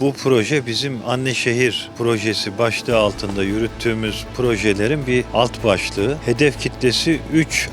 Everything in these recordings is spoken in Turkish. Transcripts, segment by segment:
Bu proje bizim Anne Şehir projesi başlığı altında yürüttüğümüz projelerin bir alt başlığı. Hedef kitlesi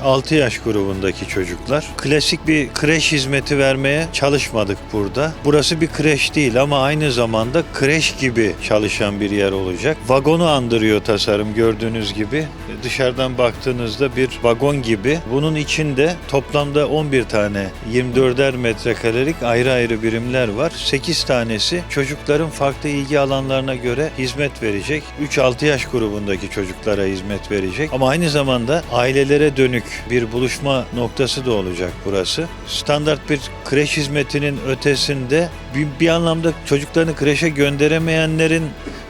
3-6 yaş grubundaki çocuklar. Klasik bir kreş hizmeti vermeye çalışmadık burada. Burası bir kreş değil ama aynı zamanda kreş gibi çalışan bir yer olacak. Vagonu andırıyor tasarım gördüğünüz gibi. Dışarıdan baktığınızda bir vagon gibi. Bunun içinde toplamda 11 tane 24'er metrekarelik ayrı ayrı birimler var. 8 tanesi çocukların farklı ilgi alanlarına göre hizmet verecek. 3-6 yaş grubundaki çocuklara hizmet verecek. Ama aynı zamanda ailelere dönük bir buluşma noktası da olacak burası. Standart bir kreş hizmetinin ötesinde bir, bir anlamda çocuklarını kreşe gönderemeyenlerin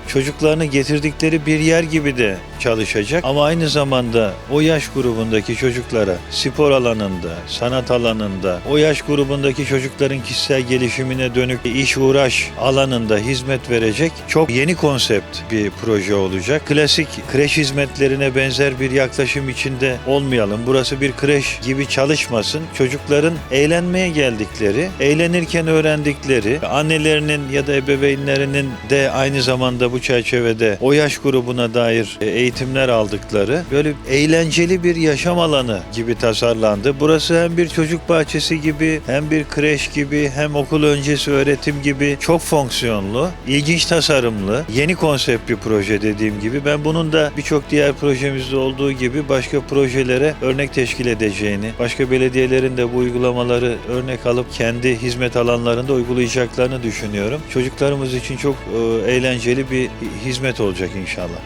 çocuklarını getirdikleri bir yer gibi de çalışacak. Ama aynı zamanda o yaş grubundaki çocuklara spor alanında, sanat alanında, o yaş grubundaki çocukların kişisel gelişimine dönük iş uğraş alanında hizmet verecek çok yeni konsept bir proje olacak. Klasik kreş hizmetlerine benzer bir yaklaşım içinde olmayalım. Burası bir kreş gibi çalışmasın. Çocukların eğlenmeye geldikleri, eğlenirken öğrendikleri, annelerinin ya da ebeveynlerinin de aynı zamanda bu çerçevede o yaş grubuna dair e, eğitimler aldıkları böyle eğlenceli bir yaşam alanı gibi tasarlandı. Burası hem bir çocuk bahçesi gibi hem bir kreş gibi hem okul öncesi öğretim gibi çok fonksiyonlu, ilginç tasarımlı, yeni konsept bir proje dediğim gibi. Ben bunun da birçok diğer projemizde olduğu gibi başka projelere örnek teşkil edeceğini, başka belediyelerin de bu uygulamaları örnek alıp kendi hizmet alanlarında uygulayacaklarını düşünüyorum. Çocuklarımız için çok e, eğlenceli hizmet olacak inşallah.